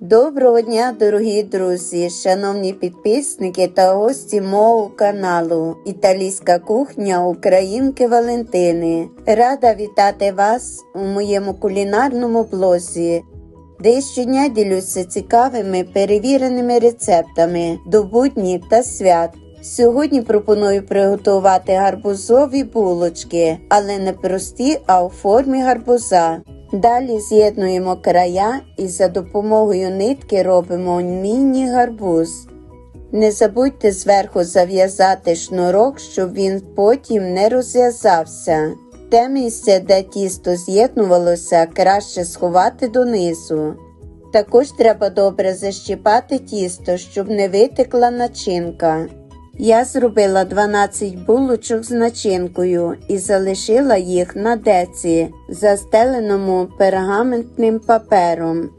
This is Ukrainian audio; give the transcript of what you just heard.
Доброго дня, дорогі друзі, шановні підписники та гості мого каналу Італійська кухня Українки Валентини. Рада вітати вас у моєму кулінарному блозі, де щодня ділюся цікавими перевіреними рецептами до буднів та свят. Сьогодні пропоную приготувати гарбузові булочки, але не прості, а у формі гарбуза. Далі з'єднуємо края і за допомогою нитки робимо міні-гарбуз. Не забудьте зверху зав'язати шнурок, щоб він потім не розв'язався. Те місце, де тісто з'єднувалося, краще сховати донизу. Також треба добре защіпати тісто, щоб не витекла начинка. Я зробила 12 булочок з начинкою і залишила їх на деці, застеленому пергаментним папером.